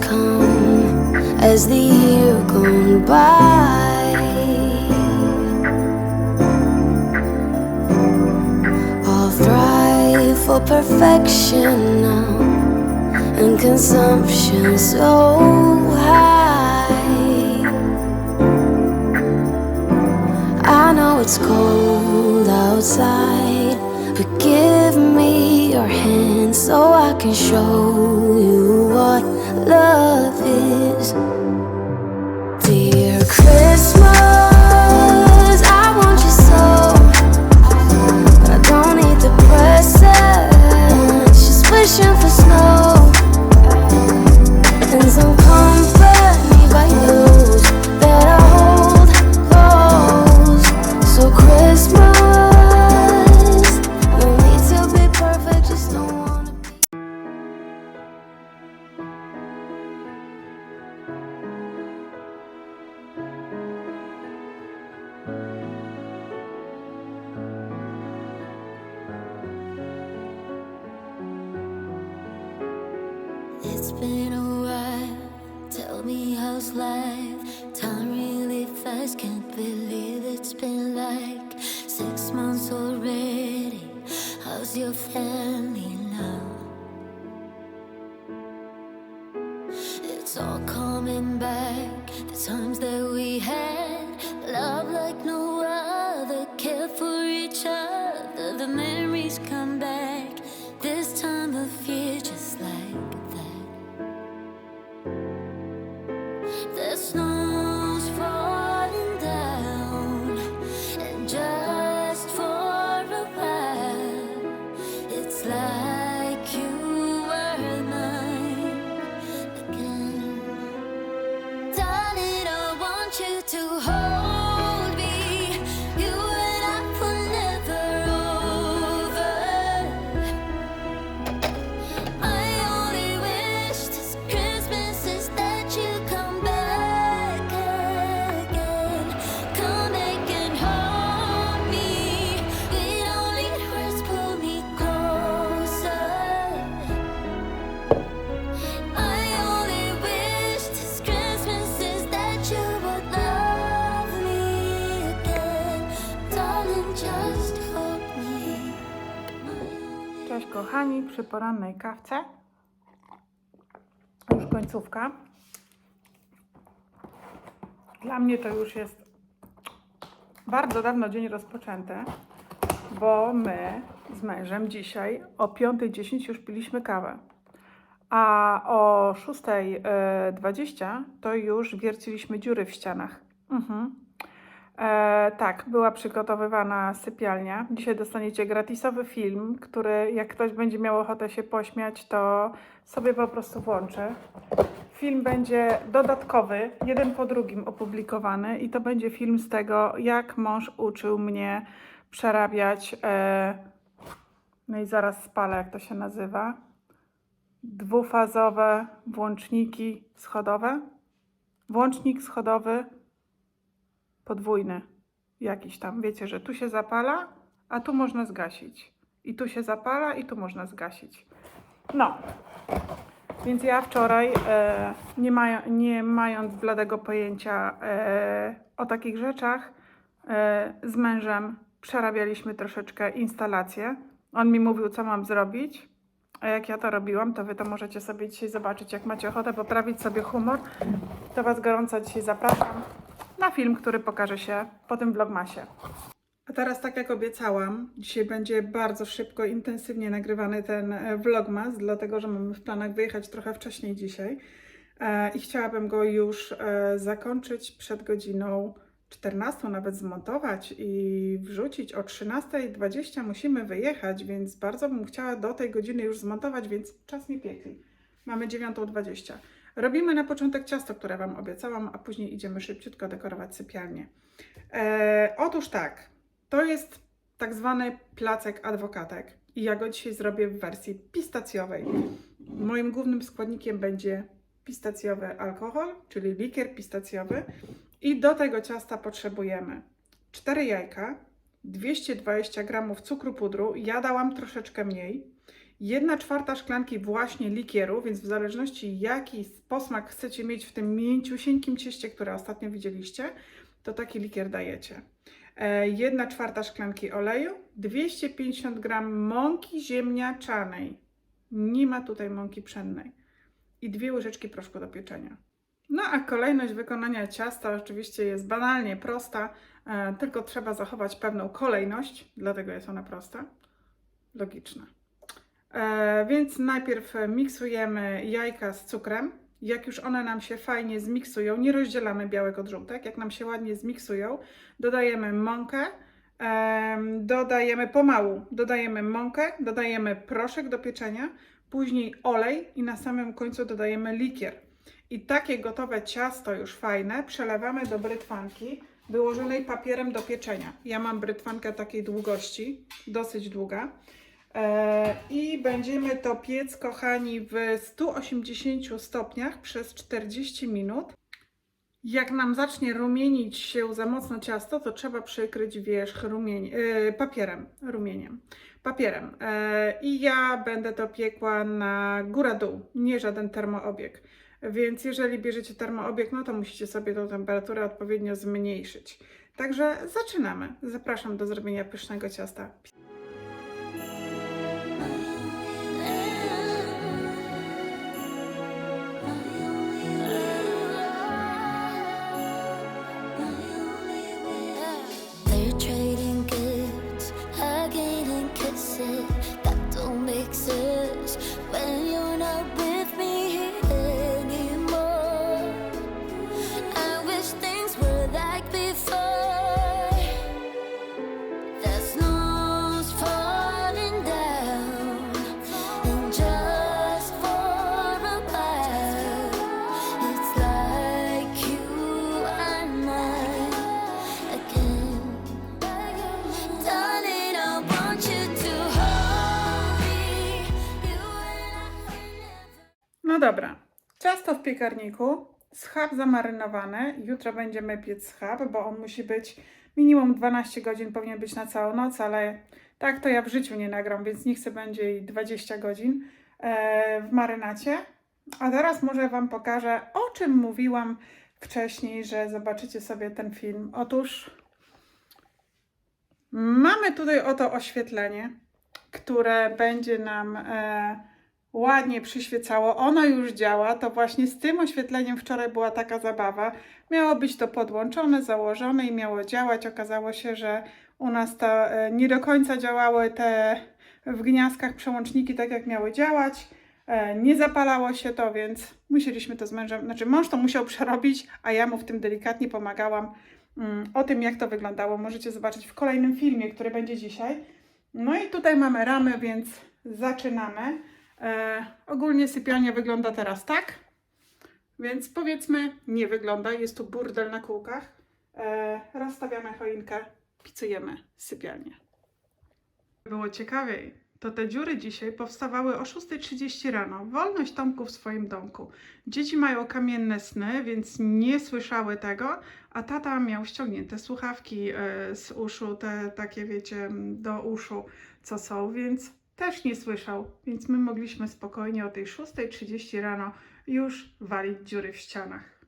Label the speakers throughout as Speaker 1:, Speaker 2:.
Speaker 1: come as the year gone by. I'll thrive for perfection now, and consumption so high. I know it's cold outside, but give me your hand so I can show you what love is. It's been a while. Tell me how's life? Time really fast. Can't believe it's been like six months already. How's your family
Speaker 2: kochani, przy porannej kawce. Już końcówka. Dla mnie to już jest bardzo dawno dzień rozpoczęty, bo my z mężem dzisiaj o 5.10 już piliśmy kawę. A o 6.20 to już wierciliśmy dziury w ścianach. Mhm. E, tak, była przygotowywana sypialnia. Dzisiaj dostaniecie gratisowy film, który jak ktoś będzie miał ochotę się pośmiać, to sobie po prostu włączy. Film będzie dodatkowy, jeden po drugim opublikowany i to będzie film z tego, jak mąż uczył mnie przerabiać, e, no i zaraz spalę, jak to się nazywa, dwufazowe włączniki schodowe. Włącznik schodowy podwójny jakiś tam. Wiecie, że tu się zapala, a tu można zgasić. I tu się zapala, i tu można zgasić. No. Więc ja wczoraj, e, nie, maja, nie mając bladego pojęcia e, o takich rzeczach, e, z mężem przerabialiśmy troszeczkę instalację. On mi mówił, co mam zrobić. A jak ja to robiłam, to wy to możecie sobie dzisiaj zobaczyć. Jak macie ochotę poprawić sobie humor, to was gorąco dzisiaj zapraszam na film, który pokaże się po tym vlogmasie. A teraz, tak jak obiecałam, dzisiaj będzie bardzo szybko, intensywnie nagrywany ten e, vlogmas, dlatego że mamy w planach wyjechać trochę wcześniej dzisiaj e, i chciałabym go już e, zakończyć przed godziną 14, nawet zmontować i wrzucić. O 13.20 musimy wyjechać, więc bardzo bym chciała do tej godziny już zmontować, więc czas mi piekli. Mamy 9.20. Robimy na początek ciasto, które Wam obiecałam, a później idziemy szybciutko dekorować sypialnię. E, otóż tak, to jest tak zwany placek adwokatek i ja go dzisiaj zrobię w wersji pistacjowej. Moim głównym składnikiem będzie pistacjowy alkohol, czyli likier pistacjowy i do tego ciasta potrzebujemy 4 jajka, 220 g cukru pudru, ja dałam troszeczkę mniej 1 czwarta szklanki właśnie likieru, więc w zależności jaki posmak chcecie mieć w tym mięciusieńkim cieście, które ostatnio widzieliście, to taki likier dajecie. 1 czwarta szklanki oleju, 250 gram mąki ziemniaczanej. Nie ma tutaj mąki pszennej. I dwie łyżeczki proszku do pieczenia. No a kolejność wykonania ciasta oczywiście jest banalnie prosta, e, tylko trzeba zachować pewną kolejność, dlatego jest ona prosta, logiczna. E, więc najpierw miksujemy jajka z cukrem. Jak już one nam się fajnie zmiksują, nie rozdzielamy białek od żółtek, jak nam się ładnie zmiksują, dodajemy mąkę, em, dodajemy pomału, dodajemy mąkę, dodajemy proszek do pieczenia, później olej i na samym końcu dodajemy likier. I takie gotowe ciasto już fajne przelewamy do brytwanki wyłożonej papierem do pieczenia. Ja mam brytwankę takiej długości, dosyć długa. E, I będziemy to piec, kochani, w 180 stopniach przez 40 minut. Jak nam zacznie rumienić się za mocno ciasto, to trzeba przykryć wierzch e, papierem, rumieniem, papierem. E, I ja będę to piekła na góra-dół, nie żaden termoobieg. Więc jeżeli bierzecie termoobieg, no to musicie sobie tą temperaturę odpowiednio zmniejszyć. Także zaczynamy. Zapraszam do zrobienia pysznego ciasta. Dobra. Ciasto w piekarniku, schab zamarynowany. Jutro będziemy piec schab, bo on musi być minimum 12 godzin, powinien być na całą noc, ale tak to ja w życiu nie nagram, więc nie chcę będzie i 20 godzin e, w marynacie. A teraz może Wam pokażę, o czym mówiłam wcześniej, że zobaczycie sobie ten film. Otóż mamy tutaj oto oświetlenie, które będzie nam e, ładnie przyświecało. Ono już działa. To właśnie z tym oświetleniem wczoraj była taka zabawa. Miało być to podłączone, założone i miało działać. Okazało się, że u nas to e, nie do końca działały te w gniazdkach przełączniki tak, jak miały działać. E, Nie zapalało się to, więc musieliśmy to z mężem, znaczy mąż to musiał przerobić, a ja mu w tym delikatnie pomagałam. Mm, O tym, jak to wyglądało, możecie zobaczyć w kolejnym filmie, który będzie dzisiaj. No i tutaj mamy ramy, więc zaczynamy. E, ogólnie sypialnia wygląda teraz tak, więc powiedzmy nie wygląda, jest tu burdel na kółkach. E, rozstawiamy choinkę, picujemy sypialnię. Było ciekawiej, to te dziury dzisiaj powstawały o 6.30 rano. Wolność Tomku w swoim domku. Dzieci mają kamienne sny, więc nie słyszały tego, a tata miał ściągnięte słuchawki e, z uszu, te takie wiecie, do uszu, co są, więc też nie słyszał. Więc my mogliśmy spokojnie o tej 6.30 rano już walić dziury w ścianach.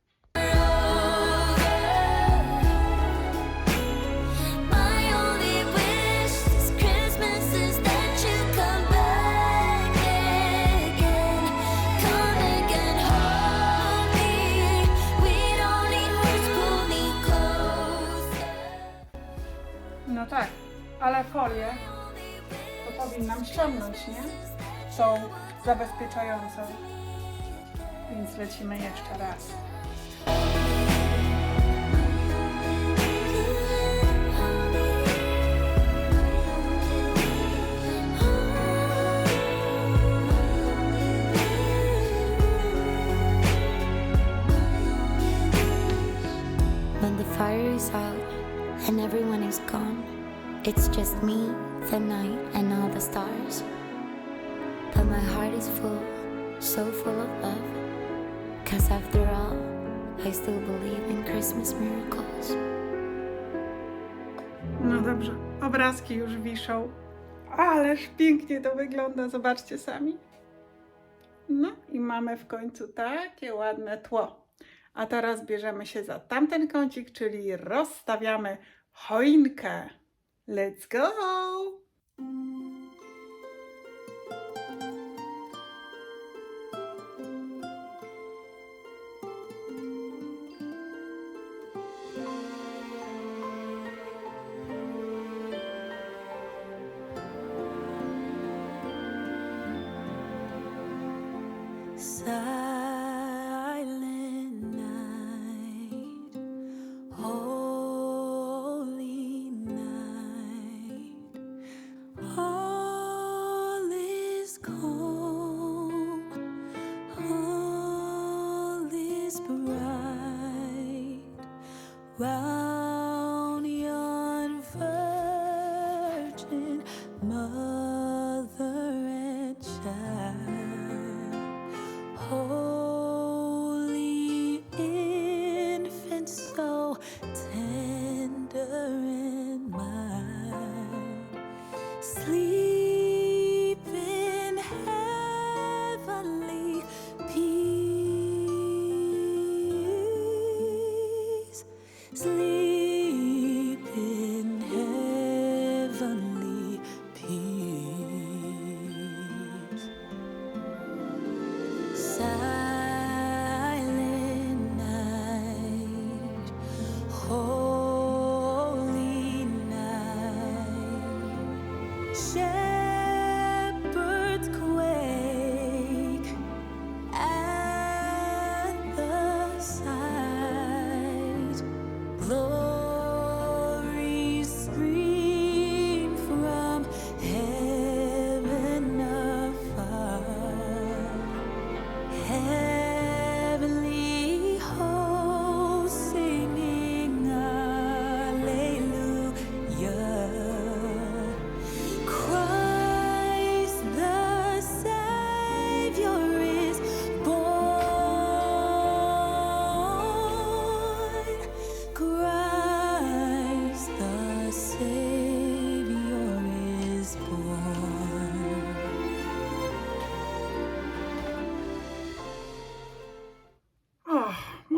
Speaker 2: No tak, ale folię powinnam ściągnąć, nie? Tą zabezpieczającą. Więc lecimy jeszcze raz.
Speaker 3: When the fire is out and everyone is gone, it's just me, the night, and all the stars. But my heart is full, so full of love. Cause after all, I still believe in Christmas miracles.
Speaker 2: No dobrze, obrazki już wiszą, Ależ pięknie to wygląda, zobaczcie sami. No i mamy w końcu takie ładne tło. A teraz bierzemy się za tamten kącik, czyli rozstawiamy choinkę. Let's go!
Speaker 3: Silent sleep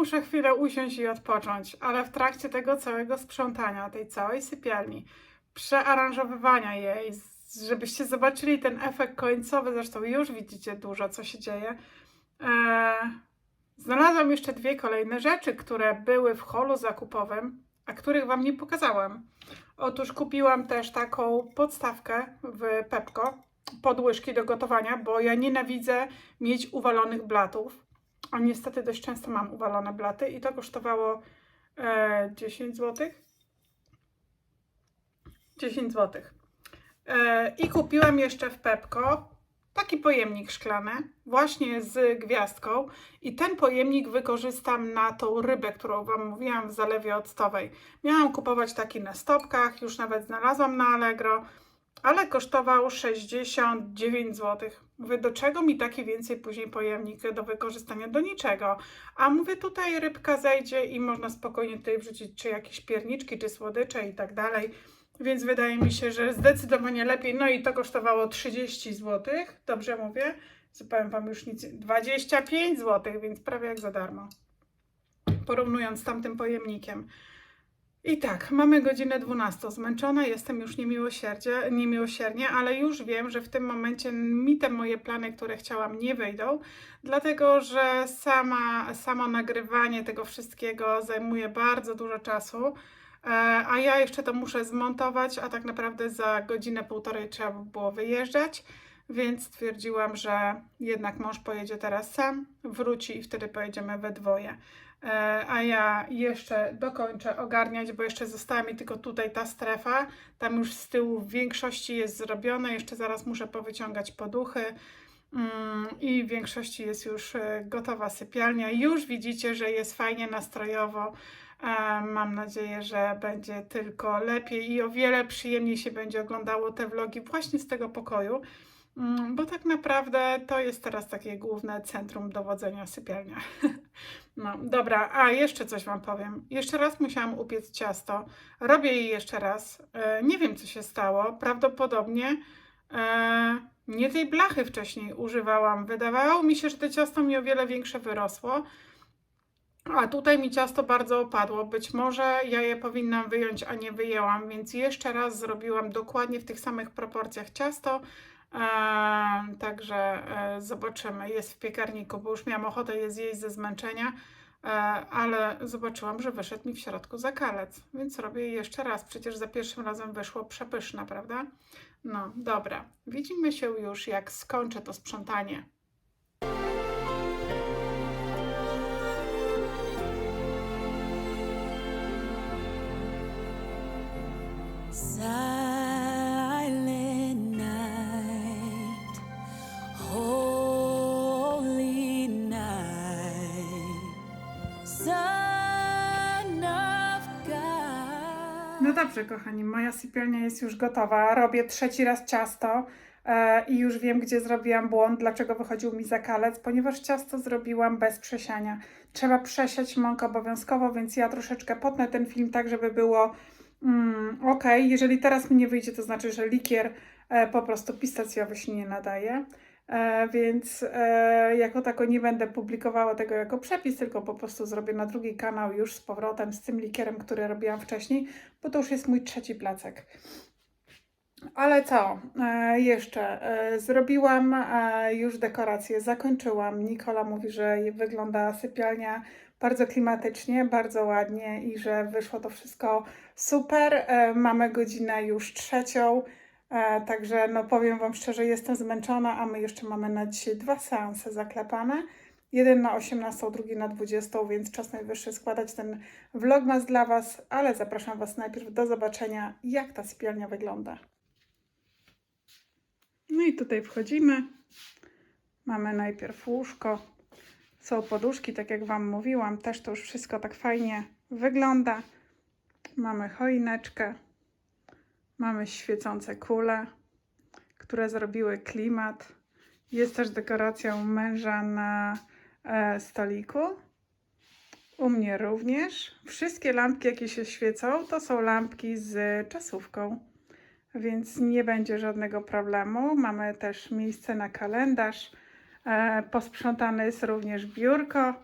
Speaker 2: muszę chwilę usiąść i odpocząć, ale w trakcie tego całego sprzątania, tej całej sypialni, przearanżowywania jej, żebyście zobaczyli ten efekt końcowy, zresztą już widzicie dużo, co się dzieje, e, znalazłam jeszcze dwie kolejne rzeczy, które były w holu zakupowym, a których Wam nie pokazałam. Otóż kupiłam też taką podstawkę w Pepko, podłyżki do gotowania, bo ja nienawidzę mieć uwalonych blatów. A niestety dość często mam uwalone blaty i to kosztowało e, 10 zł. 10 zł. E, I kupiłam jeszcze w Pepko taki pojemnik szklany, właśnie z gwiazdką. I ten pojemnik wykorzystam na tą rybę, którą Wam mówiłam w zalewie octowej. Miałam kupować taki na stopkach, już nawet znalazłam na Allegro, ale kosztował 69 zł. Mówię, do czego mi taki więcej później pojemnik do wykorzystania? Do niczego. A mówię, tutaj rybka zejdzie i można spokojnie tutaj wrzucić czy jakieś pierniczki, czy słodycze i tak dalej. Więc wydaje mi się, że zdecydowanie lepiej. No i to kosztowało 30 zł. Dobrze mówię? Co powiem Wam już nic. 25 zł, więc prawie jak za darmo. Porównując z tamtym pojemnikiem. I tak, mamy godzinę 12. Zmęczona jestem już niemiłosiernie, ale już wiem, że w tym momencie mi te moje plany, które chciałam, nie wyjdą, dlatego że sama, samo nagrywanie tego wszystkiego zajmuje bardzo dużo czasu, e, a ja jeszcze to muszę zmontować, a tak naprawdę za godzinę, półtorej trzeba by było wyjeżdżać. Więc stwierdziłam, że jednak mąż pojedzie teraz sam, wróci i wtedy pojedziemy we dwoje. E, a ja jeszcze dokończę ogarniać, bo jeszcze została mi tylko tutaj ta strefa. Tam już z tyłu w większości jest zrobione. Jeszcze zaraz muszę powyciągać poduchy. Mm, I w większości jest już e, gotowa sypialnia. Już widzicie, że jest fajnie nastrojowo. E, Mam nadzieję, że będzie tylko lepiej i o wiele przyjemniej się będzie oglądało te vlogi właśnie z tego pokoju. Mm, Bo tak naprawdę to jest teraz takie główne centrum dowodzenia sypialnia. No, dobra, a jeszcze coś Wam powiem. Jeszcze raz musiałam upiec ciasto. Robię je jeszcze raz. E, nie wiem, co się stało. Prawdopodobnie e, nie tej blachy wcześniej używałam. Wydawało mi się, że to ciasto mi o wiele większe wyrosło. A tutaj mi ciasto bardzo opadło. Być może ja je powinnam wyjąć, a nie wyjęłam, więc jeszcze raz zrobiłam dokładnie w tych samych proporcjach ciasto. Także e, zobaczymy. Jest w piekarniku, bo już miałam ochotę je zjeść ze zmęczenia, e, ale zobaczyłam, że wyszedł mi w środku zakalec, więc robię je jeszcze raz. Przecież za pierwszym razem wyszło przepyszne, prawda? No, dobra. Widzimy się już, jak skończę to sprzątanie. No dobrze, kochani, moja sypialnia jest już gotowa. Robię trzeci raz ciasto e, i już wiem, gdzie zrobiłam błąd, dlaczego wychodził mi zakalec, ponieważ ciasto zrobiłam bez przesiania. Trzeba przesiać mąkę obowiązkowo, więc ja troszeczkę potnę ten film tak, żeby było mm, ok. Jeżeli teraz mi nie wyjdzie, to znaczy, że likier e, po prostu pistacjowy się nie nadaje. E, więc e, jako tako nie będę publikowała tego jako przepis, tylko po prostu zrobię na drugi kanał już z powrotem z tym likierem, który robiłam wcześniej, bo to już jest mój trzeci placek. Ale co? E, jeszcze zrobiłam już dekorację, zakończyłam. Nikola mówi, że wygląda sypialnia bardzo klimatycznie, bardzo ładnie i że wyszło to wszystko super. Mamy godzinę już trzecią. E, Także no powiem Wam szczerze, jestem zmęczona, a my jeszcze mamy na dzisiaj dwa seanse zaklepane. Jeden na 18, drugi na 20, więc czas najwyższy składać ten vlogmas dla Was, ale zapraszam Was najpierw do zobaczenia, jak ta sypialnia wygląda. No i tutaj wchodzimy. Mamy najpierw łóżko. Są poduszki, tak jak Wam mówiłam, też to już wszystko tak fajnie wygląda. Mamy choineczkę. Mamy świecące kule, które zrobiły klimat. Jest też dekoracja u męża na e, stoliku. U mnie również. Wszystkie lampki, jakie się świecą, to są lampki z czasówką, więc nie będzie żadnego problemu. Mamy też miejsce na kalendarz. E, posprzątane jest również biurko.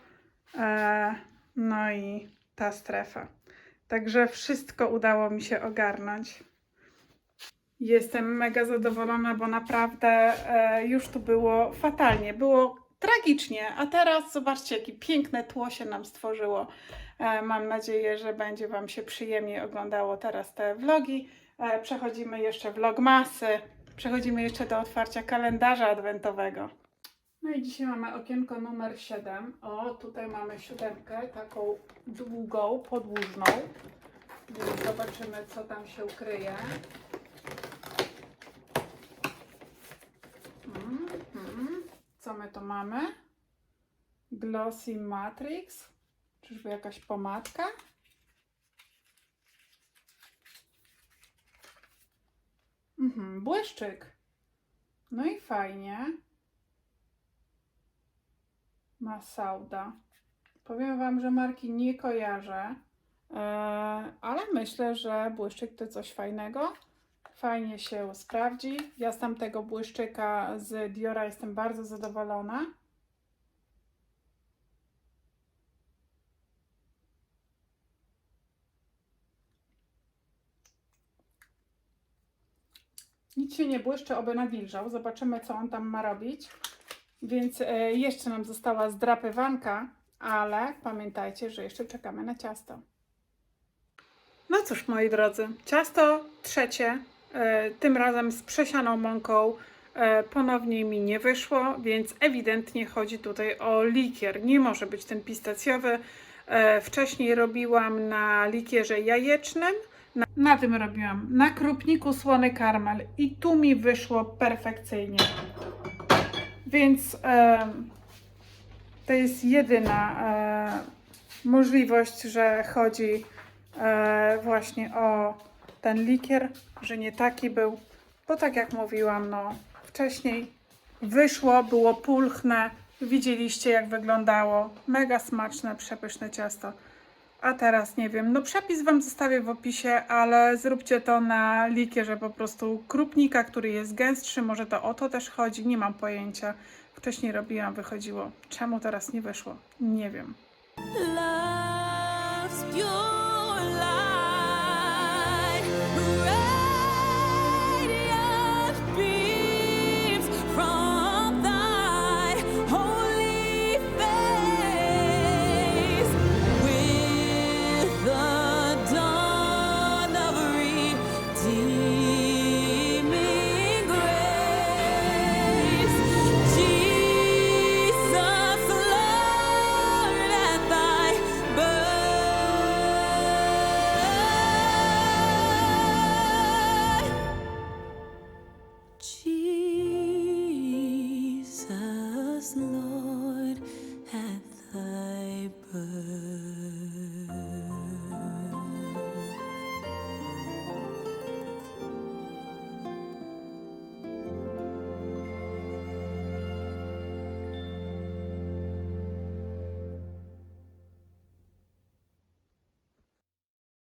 Speaker 2: E, no i ta strefa. Także wszystko udało mi się ogarnąć. Jestem mega zadowolona, bo naprawdę e, już tu było fatalnie, było tragicznie, a teraz zobaczcie, jakie piękne tło się nam stworzyło. E, mam nadzieję, że będzie Wam się przyjemnie oglądało teraz te vlogi. E, przechodzimy jeszcze vlogmasy, przechodzimy jeszcze do otwarcia kalendarza adwentowego. No i dzisiaj mamy okienko numer 7. O, tutaj mamy siódemkę, taką długą, podłużną. Więc zobaczymy, co tam się ukryje. Mhm. Co my tu mamy? Glossy Matrix. Czyżby jakaś pomadka? Mhm, błyszczyk. No i fajnie. Masauda. Powiem Wam, że marki nie kojarzę, e, ale myślę, że błyszczyk to coś fajnego. Fajnie się sprawdzi. Ja z tamtego błyszczyka z Diora jestem bardzo zadowolona. Nic się nie błyszczy, oby nawilżał. Zobaczymy, co on tam ma robić. Więc e, jeszcze nam została zdrapywanka, ale pamiętajcie, że jeszcze czekamy na ciasto. No cóż, moi drodzy, ciasto trzecie, tym razem z przesianą mąką, e, ponownie mi nie wyszło, więc ewidentnie chodzi tutaj o likier. Nie może być ten pistacjowy. E, wcześniej robiłam na likierze jajecznym, na, na tym robiłam, na krupniku słony karmel i tu mi wyszło perfekcyjnie. Więc em, to jest jedyna e, możliwość, że chodzi e, właśnie o ten likier, że nie taki był, bo tak jak mówiłam, no wcześniej wyszło, było pulchne, Widzieliście, jak wyglądało. Mega smaczne, przepyszne ciasto. A teraz nie wiem, no przepis Wam zostawię w opisie, ale zróbcie to na likierze po prostu krupnika, który jest gęstszy. Może to o to też chodzi, nie mam pojęcia. Wcześniej robiłam, wychodziło. Czemu teraz nie wyszło? Nie wiem.
Speaker 3: Love's pure